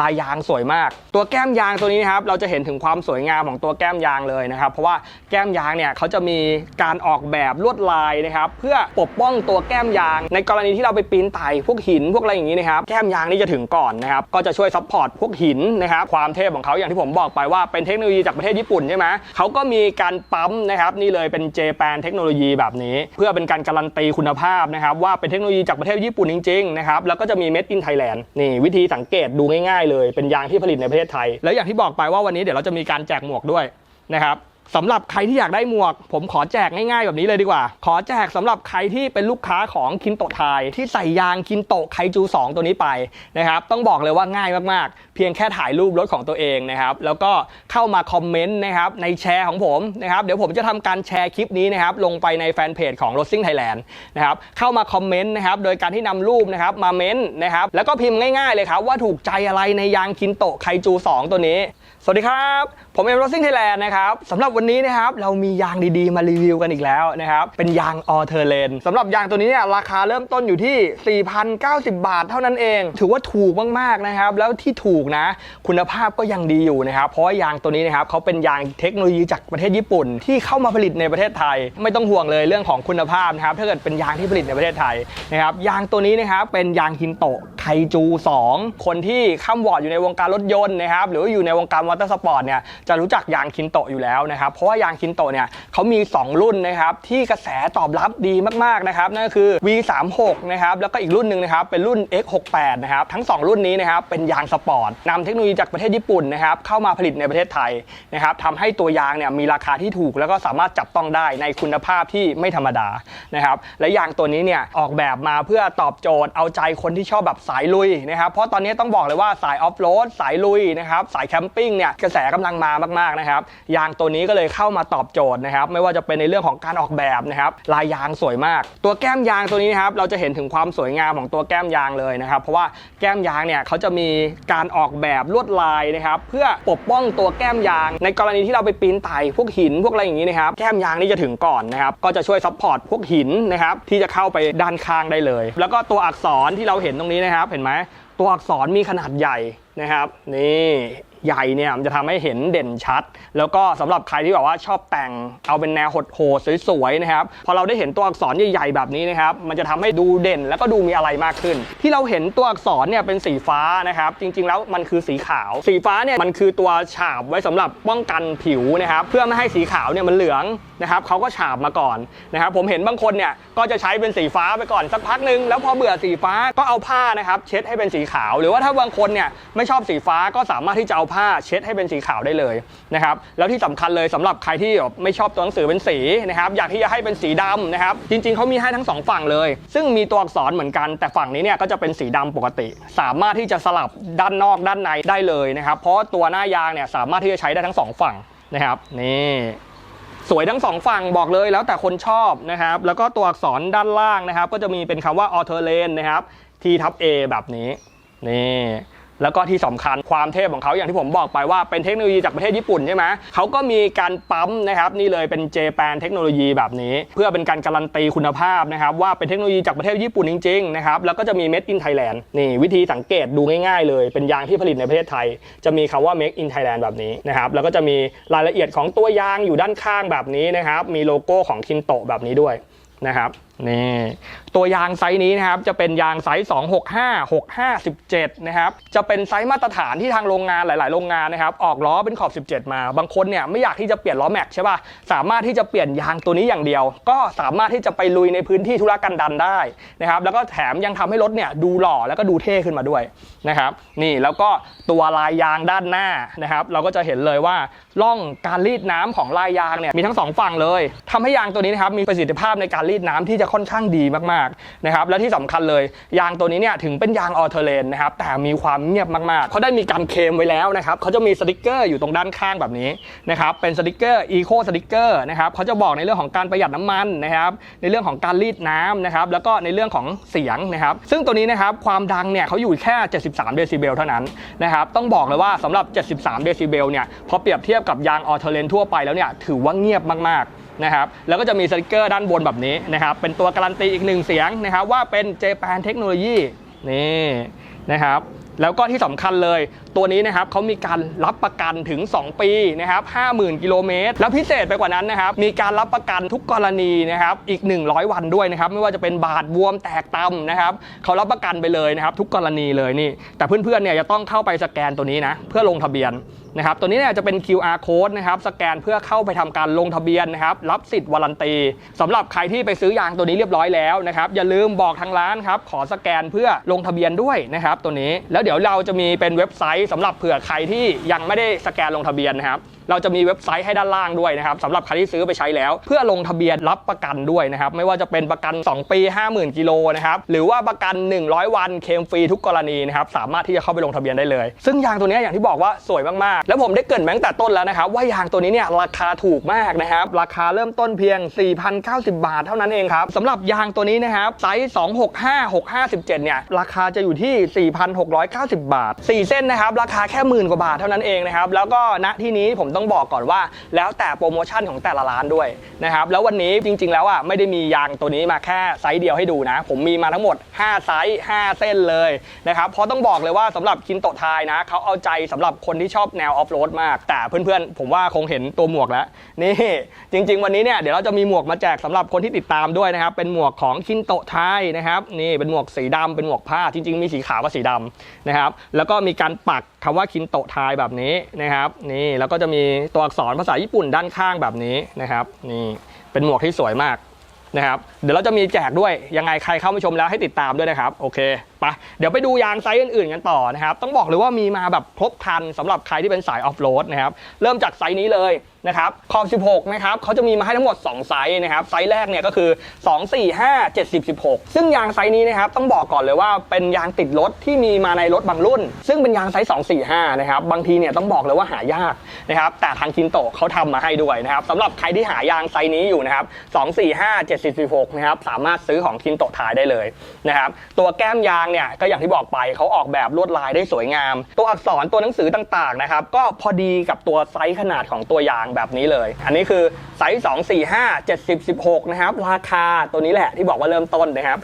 ลายยางสวยมาก ตัวแก้มยางตัวนี้นะครับเราจะเห็นถึงความสวยงามของตัวแก้มยางเลยนะครับ เพราะว่าแก้มยางเนี่ยเขาจะมีการออกแบบลวดลายนะครับเพื่อปกป้องตัวแก้มยาง ในกรณีที่เราไปปีนไต่พวกหินพวกอะไรอย่างนี้นะครับแก้มยางนี่จะถึงก่อนนะครับก็จะช่วยซัพพอร์ตพวกหินนะครับความเทพของเขาอย่างที่ผมบอกไปว่าเป็นเทคโนโลยีจากประเทศญี่ปุ่นใช่ไหมเขาก็มีการปั๊มนะครับนี่เลยเป็นเจแปนเทคโนโลยีแบบนี้ เพื่อเป็นการการันตีคุณภาพนะครับว่าเป็นเทคโนโลยีจากประเทศญี่ปุ่นจริงๆนะครับแล้วก็จะมี Made in Thailand นี่วิธีสังเกตดูง่ายๆเลย เป็นยางที่ผลิตในประเทศไทย แล้วอย่างที่บอกไปว่าวันนี้เดี๋ยวเราจะมีการแจกหมวกด้วยนะครับสำหรับใครที่อยากได้หมวก ผมขอแจกง่ายๆแบบนี้เลยดีกว่า ขอแจกสำหรับใครที่เป็นลูกค้าของคินโตไทยที่ใส่ยางคินโตไคจู 2 ตัวนี้ไปนะครับต้องบอกเลยว่าง่ายมากๆ พียงแค่ถ่ายรูปรถของตัวเองนะครับ แล้วก็เข้ามาคอมเมนต์นะครับในแชร์ของผมนะครับ เดี๋ยวผมจะทำการแชร์คลิปนี้นะครับ ลงไปในแฟนเพจของ r o s ซิ่งไทยแลนด์นะครับ เข้ามาคอมเมนต์นะครับ โดยการที่นำรูปนะครับมาเม้นต์นะครับ แล้วก็พิมพ์ง่ายๆเลยครับ ว่าถูกใจอะไรในยางคินโตไคจู 2 ตัวนี้ สวัสดีครับ ผมเอ็มโรซิ่งไทยแลนด์นะครับสำหรับวันนี้นะครับเรามียางดีๆมารีวิวกันอีกแล้วนะครับ เป็นยางออเทอร์เลนสำหรับยางตัวนี้เนี่ยราคาเริ่มต้นอยู่ที่ 4,090 บาทเท่านั้นเอง ถือว่าถูกมากๆนะครับ แล้วที่ถูกนะ คุณภาพก็ยังดีอยู่นะครับเพราะยางตัวนี้นะครับเขาเป็นยางเทคโนโลยีจากประเทศญี่ปุ่น ที่เข้ามาผลิตในประเทศไทย ไม่ต้องห่วงเลยเรื่องของคุณภาพนะครับถ้าเกิดเป็นยางที่ผลิตในประเทศไทยนะครับยางตัวนี้นะครับเป็นยางฮินโตะไคจู 2 คนที่ข้ามวอร์ดอยู่ในวงการรถยนต์นะครับหรือว่าอยู่ในวงการมอเตอร์สปอร์ตเนี่ยจะรู้จักยางคินโตะอยู่แล้วนะครับเพราะว่ายางคินโตะเนี่ยเขามี 2 รุ่นนะครับที่กระแสตอบรับดีมากๆนะครับนั่นก็คือ V36 นะครับแล้วก็อีกรุ่นหนึ่งนะครับเป็นรุ่น X68 นะครับทั้ง 2 รุ่นนี้นะครับเป็นยางสปอร์ตนำเทคโนโลยีจากประเทศญี่ปุ่นนะครับเข้ามาผลิตในประเทศไทยนะครับทำให้ตัวยางเนี่ยมีราคาที่ถูก แล้วก็สามารถจับต้องได้ในคุณภาพที่ไม่ธรรมดานะครับและยางตัวนี้เนี่ยออกแบบมาเพื่อตอบโจทย์เอาใจคนที่ชอบแบบสายลุยนะครับเพราะตอนนี้ต้องบอกเลยว่าสายออฟโรดสายลุยนะครับสายแคมปิ้งเนี่ยกระแสกำลังมามากๆนะครับยางตัวนี้ก็เลยเข้ามาตอบโจทย์นะครับไม่ว่าจะเป็นในเรื่องของการออกแบบนะครับลายยางสวยมาก ตัวแก้มยางตัวนี้นะครับเราจะเห็นถึงความสวยงามของตัวแก้มยางเลยนะครับเพราะว่าแก้มยางเนี่ยเขาจะมีการออกอกแบบลวดลายนะครับเพื่อปกป้องตัวแก้มยาง ในกรณีที่เราไปปีนไต่พวกหินพวกอะไรอย่างนี้นะครับแก้มยางนี่จะถึงก่อนนะครับก็จะช่วยซัพพอร์ตพวกหินนะครับที่จะเข้าไปด้านข้างได้เลย แล้วก็ตัวอักษรที่เราเห็นตรงนี้นะครับเห็นไหมตัวอักษรมีขนาดใหญ่นะครับ นี่ใหญ่เนี่ยมันจะทำให้เห็นเด่นชัด แล้วก็สำหรับใครที่แบบว่าชอบแต่งเอาเป็นแนวโหดๆสวยๆนะครับพอเราได้เห็นตัวอักษรใหญ่ๆแบบนี้นะครับมันจะทำให้ดูเด่นแล้วก็ดูมีอะไรมากขึ้น ที่เราเห็นตัวอักษรเนี่ยเป็นสีฟ้านะครับจริงๆ แล้วมันคือสีขาว สีฟ้าเนี่ยมันคือตัวฉาบไว้สำหรับป้องกันผิวนะครับเพื่อไม่ให้สีขาวเนี่ยมันเหลืองนะครับเขาก็ฉาบมาก่อนนะครับผมเห็นบางคนเนี่ยก็จะใช้เป็นสีฟ้าไปก่อนสักพักหนึ่งแล้วพอเบื่อสีฟ้าก็เอาผ้านะครับเช็ดให้เป็นสีขาว หรือว่าถ้าบางคนเนี่ยไม่ชอบสีฟ้าก็สามารถที่จะเอาผ้าเช็ดให้เป็นสีขาวได้เลยนะครับแล้วที่สำคัญเลยสำหรับใครที่แบบไม่ชอบตัวหนังสือเป็นสีนะครับอยากที่จะให้เป็นสีดำนะครับจริงๆเขามีให้ทั้งสองฝั่งเลย ซึ่งมีตัวอักษรเหมือนกันแต่ฝั่งนี้เนี่ยก็จะเป็นสีดำปกติ สามารถที่จะสลับด้านนอกด้านในได้เลยนะครับเพราะตัวหน้ายางเนี่ยสามารถที่จะใช้ได้ทั้งสองฝั่งนะครับนี่สวยทั้งสองฝั่งบอกเลยแล้วแต่คนชอบนะครับแล้วก็ตัวอักษรด้านล่างนะครับ ก็จะมีเป็นคำว่า a u t o l a n e นะครับ T ทับ A แบบนี้นี่ แล้วก็ที่สำคัญความเทพของเขาอย่างที่ผมบอกไปว่าเป็นเทคโนโลยีจากประเทศญี่ปุ่นใช่ไหมเขาก็มีการปั๊มนะครับนี่เลยเป็นเจแปนเทคโนโลยีแบบนี้ เพื่อเป็นการการันตีคุณภาพนะครับว่าเป็นเทคโนโลยีจากประเทศญี่ปุ่นจริงๆนะครับแล้วก็จะมี Made in Thailand นี่วิธีสังเกตดูง่ายๆ เลยเป็นยางที่ผลิตในประเทศไทย จะมีคำว่า Make in Thailand แบบนี้นะครับแล้วก็จะมีรายละเอียดของตัวยางอยู่ด้านข้างแบบนี้นะครับมีโลโก้ของคินโตแบบนี้ด้วยนะครับ นี่ตัวยางไซส์นี้นะครับจะเป็นยางไซส์ 265 657 นะครับจะเป็นไซส์มาตรฐานที่ทางโรงงานหลาย ๆ โรงงานนะครับออกล้อเป็นขอบ 17 มา บางคนเนี่ยไม่อยากที่จะเปลี่ยนล้อแม็กใช่ป่ะสามารถที่จะเปลี่ยนยางตัวนี้อย่างเดียว ก็สามารถที่จะไปลุยในพื้นที่ธุรกันดันได้นะครับแล้วก็แถมยังทำให้รถเนี่ยดูหล่อแล้วก็ดูเท่ขึ้นมาด้วยนะครับนี่แล้วก็ตัวลายยางด้านหน้านะครับเราก็จะเห็นเลยว่าร่องการรีดน้ำของลายยางเนี่ยมีทั้งสองฝั่งเลยทำให้ยางตัวนี้นะครับมีประสิทธิภาพในการรีดน้ำที่จะค่อนข้างดีมากๆนะครับและที่สำคัญเลยยางตัวนี้เนี่ยถึงเป็นยางออเทอร์เลนนะครับแต่มีความเงียบมากๆเขาได้มีการเคลมไว้แล้วนะครับเขาจะมีสติกเกอร์อยู่ตรงด้านข้างแบบนี้นะครับเป็นสติกเกอร์อีโคสติกเกอร์นะครับเขาจะบอกในเรื่องของการประหยัดน้ำมันนะครับในเรื่องของการรีดน้ำนะครับแล้วก็ในเรื่องของเสียงนะครับซึ่งตัวนี้นะครับความดังเนี่ยเขาอยู่แค่ 73 เดซิเบลเท่านั้นนะครับต้องบอกเลยว่าสำหรับ 73 เดซิเบลเนี่ยพอเปรียบเทียบกับยางออเทอร์เลนทั่วไปแล้วเนี่ยถือว่าเงียบมากๆ นะครับแล้วก็จะมีสติกเกอร์ด้านบนแบบนี้นะครับเป็นตัวการันตีอีกหนึ่งเสียงนะครับว่าเป็นเจแปนเทคโนโลยีนี่นะครับแล้วก็ที่สำคัญเลย ตัวนี้นะครับเขามีการรับประกันถึง 2 ปีนะครับ50,000 กิโลเมตร แล้วพิเศษไปกว่านั้นนะครับ มีการรับประกันทุกกรณีนะครับ อีก 100 วันด้วยนะครับ ไม่ว่าจะเป็นบาดบวมแตกตำนะครับเขารับประกันไปเลยนะครับ ทุกกรณีเลยนี่ แต่เพื่อนๆเนี่ยจะต้องเข้าไปสแกนตัวนี้นะ เพื่อลงทะเบียนนะครับ ตัวนี้เนี่ยจะเป็น QR code นะครับสแกนเพื่อเข้าไปทำการลงทะเบียนนะครับ รับสิทธิ์วารันตีสำหรับใครที่ไปซื้อยางตัวนี้เรียบร้อยแล้วนะครับอย่าลืมบอกทางร้านครับขอสแกนเพื่อลงทะเบียนด้วยนะครับตัวนี้แล้วเดี๋ยวเราจะมีเป็นเว็บไซต์สำหรับเผื่อใครที่ยังไม่ได้สแกนลงทะเบียนนะครับ เราจะมีเว็บไซต์ให้ด้านล่างด้วยนะครับสำหรับใครที่ซื้อไปใช้แล้ว เพื่อลงทะเบียนรับประกันด้วยนะครับไม่ว่าจะเป็นประกัน 2 ปี 50,000กิโลนะครับหรือว่าประกัน 100 วันเคลมฟรีทุกกรณีนะครับสามารถที่จะเข้าไปลงทะเบียนได้เลย ซึ่งยางตัวนี้อย่างที่บอกว่าสวยมากๆ แล้วผมได้เกรินมาตั้งแต่ต้นแล้วนะครับว่ายางตัวนี้เนี่ยราคาถูกมากนะครับราคาเริ่มต้นเพียง 4,090 บาทเท่านั้นเองครับสำหรับยางตัวนี้นะครับไซส์ 265 657 เนี่ยราคาจะอยู่ที่ 4,690 บาท 4 เส้นนะครับราคาแค่หมื่นกว่าบาทเท่านั้นเองนะครับแล้วก็ณที่นี้ผมต้องบอกก่อนว่า แล้วแต่โปรโมชั่นของแต่ละร้านด้วยนะครับแล้ววันนี้จริง ๆ แล้วอะไม่ได้มียางตัวนี้มาแค่ไซส์เดียวให้ดูนะ ผมมีมาทั้งหมด 5 ไซส์ 5 เส้นเลยนะครับเพราะต้องบอกเลยว่าสำหรับคินโตะไทยนะเขาเอาใจสำหรับคนที่ชอบแนวออฟโรดมาก แต่เพื่อนๆ ผมว่าคงเห็นตัวหมวกแล้วนี่จริง ๆ วันนี้เนี่ยเดี๋ยวเราจะมีหมวกมาแจกสำหรับคนที่ติดตามด้วยนะครับเป็นหมวกของคินโตะไทยนะครับนี่เป็นหมวกสีดำเป็นหมวกผ้าจริง ๆ มีสีขาวกับสีดำนะครับแล้วก็มีการปักคำว่าคินโตะไทยแบบนี้นะครับนี่แล้วก็จะมีตัวอักษรภาษาญี่ปุ่นด้านข้างแบบนี้นะครับนี่เป็นหมวกที่สวยมากนะครับเดี๋ยวเราจะมีแจกด้วยยังไงใครเข้ามาชมแล้วให้ติดตามด้วยนะครับโอเคไปเดี๋ยวไปดูยางไซส์อื่นๆกันต่อนะครับ ต้องบอกเลยว่ามีมาแบบครบครันสำหรับใครที่เป็นสายออฟโรดนะครับ เริ่มจากไซส์นี้เลยนะครับขอบ 16 นะครับเขาจะมีมาให้ทั้งหมด 2 ไซส์นะครับ ไซส์แรกเนี่ยก็คือ 2 4 5 70 16 ซึ่งยางไซส์นี้นะครับ ต้องบอกก่อนเลยว่าเป็นยางติดรถที่มีมาในรถบางรุ่น ซึ่งเป็นยางไซส์ 2 4 5 นะครับ บางทีเนี่ยต้องบอกเลยว่าหายากนะครับ แต่ทางคินโตะเขาทำมาให้ด้วยนะครับสำหรับใครที่หายางไซส์นี้อยู่นะครับ 2 4 5 70 16 นะครับ สามารถซื้อของคินโตถ่ายได้เลยนะครับ ตัวแก้มยางเนี่ยก็อย่างที่บอกไปเขาออกแบบลวดลายได้สวยงาม ตัวอักษรตัวหนังสือต่างๆนะครับก็พอดีกับตัวไซส์ขนาดของตัวยางแบบนี้เลย อันนี้คือไซส์2 4 5 70 16นะครับราคาตัวนี้แหละที่บอกว่าเริ่มต้นนะครับ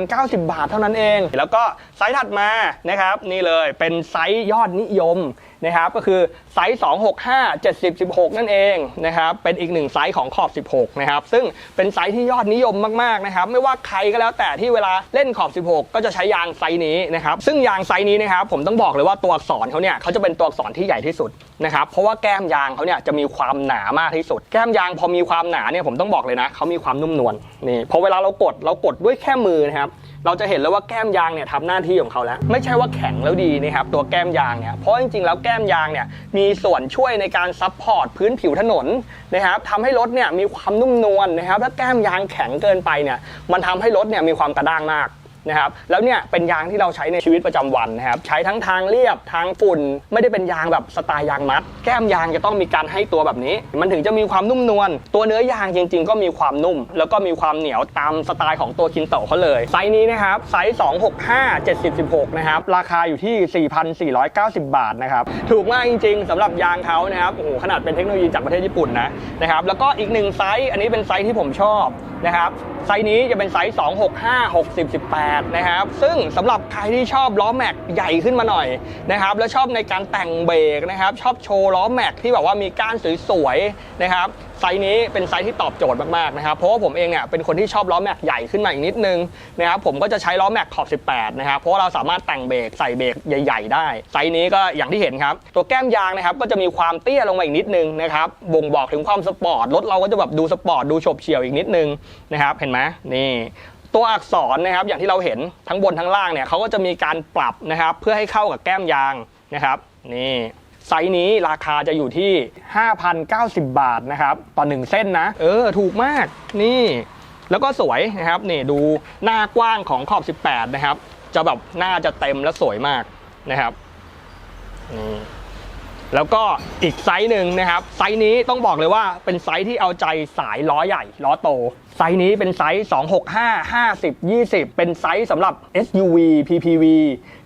4,090 บาทเท่านั้นเอง แล้วก็ไซส์ถัดมานะครับนี่เลยเป็นไซส์ยอดนิยมนะครับก็คือไซส์ 265 70 16 นั่นเองนะครับเป็นอีกหนึ่งไซส์ของขอบ 16 นะครับ ซึ่งเป็นไซส์ที่ยอดนิยมมากๆนะครับไม่ว่าใครก็แล้วแต่ที่เวลาเล่นขอบ 16 ก็จะใช้ยางางไซส์นี้นะครับซึ่งยางไซส์นี้นะครับผมต้องบอกเลยว่าตัวอักษรเขาเนี่ยเขาจะเป็นตัวอักษรที่ใหญ่ที่สุดนะครับเพราะว่าแก้มยางเขาเนี่ยจะมีความหนามากที่สุด แก้มยางพอมีความหนาเนี่ยผมต้องบอกเลยนะเขามีความนุ่มนวลนี่พอเวลาเรากดเรากดด้วยแค่มือนะครับเราจะเห็นเลยว่าแก้มยางเนี่ยทำหน้าที่ของเขาแล้ว ไม่ใช่ว่าแข็งแล้วดีนะครับตัวแก้มยางเนี่ยเพราะจริงๆแล้วแก้มยางเนี่ยมีส่วนช่วยในการซับพอร์ตพื้นผิวถนนนะครับทำให้รถเนี่ยมีความนุ่มนวลนะครับถ้าแก้มยางแข็งเกินไปเนี่ยมันทำให้รถเนี่ยมีความกระด้างมาก นะครับแล้วเนี่ยเป็นยางที่เราใช้ในชีวิตประจำวันนะครับใช้ทั้งทางเรียบทางฝุ่น ไม่ได้เป็นยางแบบสไตล์ยางมัด แก้มยางจะต้องมีการให้ตัวแบบนี้ มันถึงจะมีความนุ่มนวลตัวเนื้อยางจริง ๆ ก็มีความนุ่ม แล้วก็มีความเหนียวตามสไตล์ของตัวคินโตเขาเลย ไซส์นี้นะครับไซส์ 265 70 16 นะครับราคาอยู่ที่ 4,490 บาทนะครับถูกมากจริง ๆสำหรับยางเขานะครับโอ้โหขนาดเป็นเทคโนโลยีจากประเทศญี่ปุ่นนะนะครับแล้วก็อีกหนึ่งไซส์อันนี้เป็นไซส์ที่ผมชอบ นะครับไซส์นี้จะเป็นไซส์ 265 60 18 นะครับ ซึ่งสำหรับใครที่ชอบล้อแม็กใหญ่ขึ้นมาหน่อยนะครับ แล้วชอบในการแต่งเบรกนะครับ ชอบโชว์ล้อแม็กที่แบบว่ามีก้านสวยๆนะครับ ไซส์นี้เป็นไซส์ที่ตอบโจทย์มากๆนะครับเพราะว่าผมเองเนี่ยเป็นคนที่ชอบล้อแม็กใหญ่ขึ้นมาอีกนิดนึงนะครับผมก็จะใช้ล้อแม็กขอบ 18 นะครับเพราะเราสามารถแต่งเบรกใส่เบรกใหญ่ ๆ ได้ ไซส์นี้ก็อย่างที่เห็นครับ ตัวแก้มยางนะครับก็จะมีความเตี้ยลงมาอีกนิดนึงนะครับบ่งบอกถึงความสปอร์ตรถเราก็จะแบบดูสปอร์ตดูโฉบเฉี่ยวอีกนิดนึงนะครับเห็นไหมนี่ตัวอักษรนะครับอย่างที่เราเห็นทั้งบนทั้งล่างเนี่ยเขาก็จะมีการปรับนะครับเพื่อให้เข้ากับแก้มยางนะครับนี่ ไซส์นี้ราคาจะอยู่ที่ 5,090 บาทนะครับต่อหนึ่งเส้นนะ เออ ถูกมากนี่ แล้วก็สวยนะครับนี่ดูหน้ากว้างของขอบ 18 นะครับ จะแบบหน้าจะเต็มและสวยมากนะครับนี่ แล้วก็อีกไซส์หนึ่งนะครับ ไซส์นี้ต้องบอกเลยว่าเป็นไซส์ที่เอาใจสายล้อใหญ่ล้อโต ไซส์นี้เป็นไซส์ 265 50 20 เป็นไซส์สำหรับ SUV PPV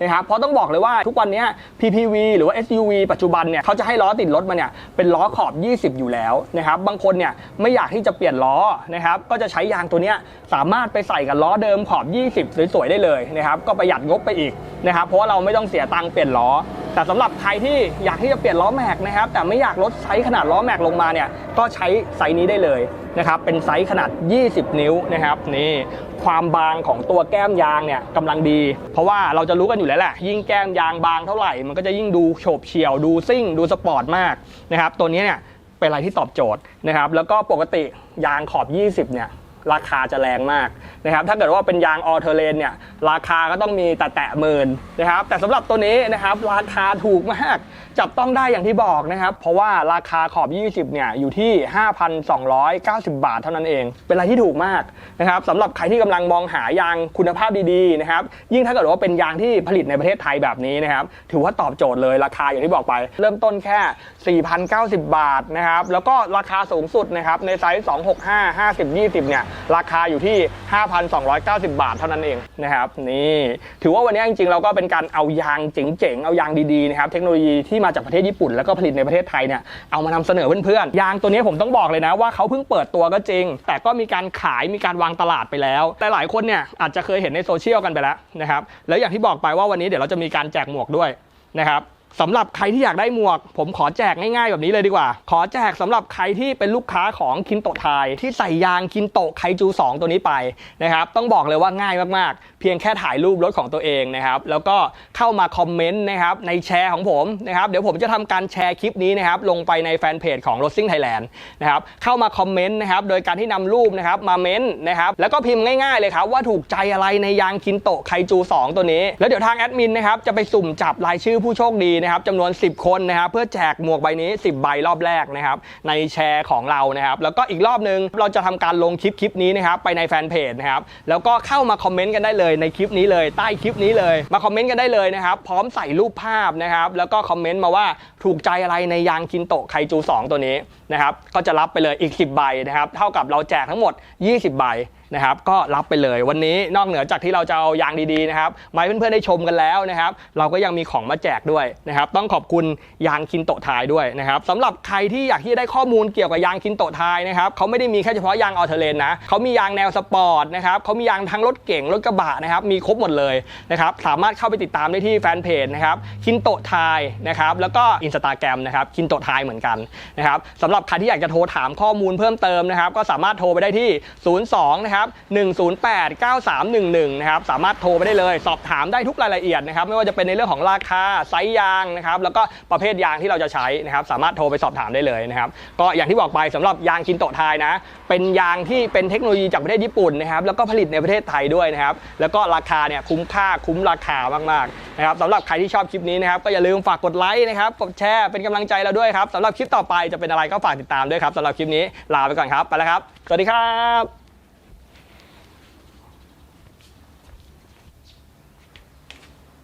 นะครับเพราะต้องบอกเลยว่าทุกวันนี้ PPV หรือว่า SUV ปัจจุบันเนี่ยเขาจะให้ล้อติดรถมาเนี่ยเป็นล้อขอบ 20 อยู่แล้วนะครับบางคนเนี่ยไม่อยากที่จะเปลี่ยนล้อนะครับก็จะใช้ยางตัวเนี้ยสามารถไปใส่กับล้อเดิมขอบ 20 สวยๆได้เลยนะครับก็ประหยัดงบไปอีกนะครับเพราะว่าเราไม่ต้องเสียตังค์เปลี่ยนล้อ แต่สำหรับใครที่อยากที่จะเปลี่ยนล้อแม็กนะครับแต่ไม่อยากลดไซส์ขนาดล้อแม็กลงมาเนี่ยก็ใช้ไซส์นี้ได้เลยนะครับเป็นไซส์ขนาด 20 นิ้วนะครับนี่ความบางของตัวแก้มยางเนี่ยกำลังดี เพราะว่าเราจะรู้กันอยู่แล้วแหละยิ่งแก้มยางบางเท่าไหร่ มันก็จะยิ่งดูโฉบเฉี่ยวดูซิ่ง ดูสปอร์ตมากนะครับตัวนี้เนี่ยเป็นอะไรที่ตอบโจทย์นะครับแล้วก็ปกติยางขอบ 20เนี่ยราคาจะแรงมากนะครับถ้าเกิดว่าเป็นยางออเทอร์เลนเนี่ย ราคาก็ต้องมีแต่แตะหมื่นนะครับ แต่สำหรับตัวนี้นะครับราคาถูกมาก จับต้องได้อย่างที่บอกนะครับ เพราะว่าราคาขอบ 20 เนี่ยอยู่ที่ 5,290 บาทเท่านั้นเอง เป็นอะไรที่ถูกมากนะครับสำหรับใครที่กำลังมองหายางคุณภาพดีๆนะครับ ยิ่งถ้าเกิดว่าเป็นยางที่ผลิตในประเทศไทยแบบนี้นะครับ ถือว่าตอบโจทย์เลยราคาอย่างที่บอกไป เริ่มต้นแค่ 4,090 บาทนะครับ แล้วก็ราคาสูงสุดนะครับในไซส์ 265 50 20 เนี่ย ราคาอยู่ที่ 5,290 บาทเท่านั้นเองนะครับนี่ถือว่าวันนี้จริงๆเราก็เป็นการเอายางเจ๋งๆเอายางดีๆนะครับเทคโนโลยีที่มาจากประเทศญี่ปุ่น แล้วก็ผลิตในประเทศไทยเนี่ยเอามานำเสนอเพื่อนๆยางตัวนี้ผมต้องบอกเลยนะว่าเขาเพิ่งเปิดตัวก็จริง แต่ก็มีการขายมีการวางตลาดไปแล้วแต่หลายคนเนี่ยอาจจะเคยเห็นในโซเชียลกันไปแล้วนะครับแล้วอย่างที่บอกไปว่าวันนี้เดี๋ยวเราจะมีการแจกหมวกด้วยนะครับ สำหรับใครที่อยากได้หมวก ผมขอแจกง่ายๆแบบนี้เลยดีกว่า ขอแจกสำหรับใครที่เป็นลูกค้าของคินโตไทย ที่ใส่ยางคินโตไคจู 2 ตัวนี้ไปนะครับต้องบอกเลยว่าง่ายมากๆ เพียงแค่ถ่ายรูปรถของตัวเองนะครับแล้วก็เข้ามาคอมเมนต์นะครับในแชร์ของผมนะครับเดี๋ยวผมจะทำการแชร์คลิปนี้นะครับลงไปในแฟนเพจของ r o s i n g Thailand นะครับเข้ามาคอมเมนต์นะครับโดยการที่นำรูปนะครับมาเม้นต์นะครับแล้วก็พิมพ์ง่ายๆเลยครับว่าถูกใจอะไรในยางคินโตไคจู 2 ตัวนี้ แล้วเดี๋ยวทางแอดมินนะครับจะไปสุ่มจับรายชื่อผู้โชคดีนะครับจำนวน 10 คนนะครับเพื่อแจกหมวกใบนี้ 10 ใบรอบแรกนะครับในแชร์ของเรานะครับแล้วก็อีกรอบหนึงเราจะทำการลงคลิปคลิปนี้นะครับไปในแฟนเพจนะครับแล้วก็เข้ามาคอมเมนต์กันได้เลยในคลิปนี้เลยใต้คลิปนี้เลยมาคอมเมนต์กันได้เลยนะครับพร้อมใส่รูปภาพนะครับแล้วก็คอมเมนต์มาว่าถูกใจอะไรในยางคินโตไคจู 2 ตัวนี้นะครับก็จะรับไปเลยอีก 10 ใบนะครับเท่ากับเราแจกทั้งหมด 20 ใบ นะครับก็รับไปเลยวันนี้นอกเหนือจากที่เราจะเอายางดีๆนะครับมาให้เพื่อนๆได้ชมกันแล้วนะครับเราก็ยังมีของมาแจกด้วยนะครับต้องขอบคุณยางคินโตะไทยด้วยนะครับสำหรับใครที่อยากที่จะได้ข้อมูลเกี่ยวกับยางคินโตะไทยนะครับเขาไม่ได้มีแค่เฉพาะยางออเทเลนนะเขามียางแนวสปอร์ตนะครับเขามียางทั้งรถเก่งรถกระบะนะครับมีครบหมดเลยนะครับสามารถเข้าไปติดตามได้ที่แฟนเพจนะครับคินโตะไทยนะครับแล้วก็อินสตาแกรมนะครับคินโตะไทยเหมือนกันนะครับสำหรับใครที่อยากจะโทรถามข้อมูลเพิ่มเติมนะครับก็สามารถโทรไปได้ที่ 02นะครับ108 9311นะครับสามารถโทรไปได้เลย สอบถามได้ทุกรายละเอียดนะครับไม่ว่าจะเป็นในเรื่องของราคาไซส์ยางนะครับแล้วก็ประเภทยางที่เราจะใช้นะครับสามารถโทรไปสอบถามได้เลยนะครับก็อย่างที่บอกไปสำหรับยางคินโตไทยนะเป็นยางที่เป็นเทคโนโลยีจากประเทศญี่ปุ่นนะครับแล้วก็ผลิตในประเทศไทยด้วยนะครับแล้วก็ราคาเนี่ยคุ้มค่าคุ้มราคามากๆนะครับสำหรับใครที่ชอบคลิปนี้นะครับก็อย่าลืมฝากกดไลค์นะครับกดแชร์เป็นกำลังใจเราด้วยครับสำหรับคลิปต่อไปจะเป็นอะไรก็ฝากติดตามด้วยครับสำหรับคลิปนี้ลาไปก่อนครับไปแล้วครับ สวัสดีครับ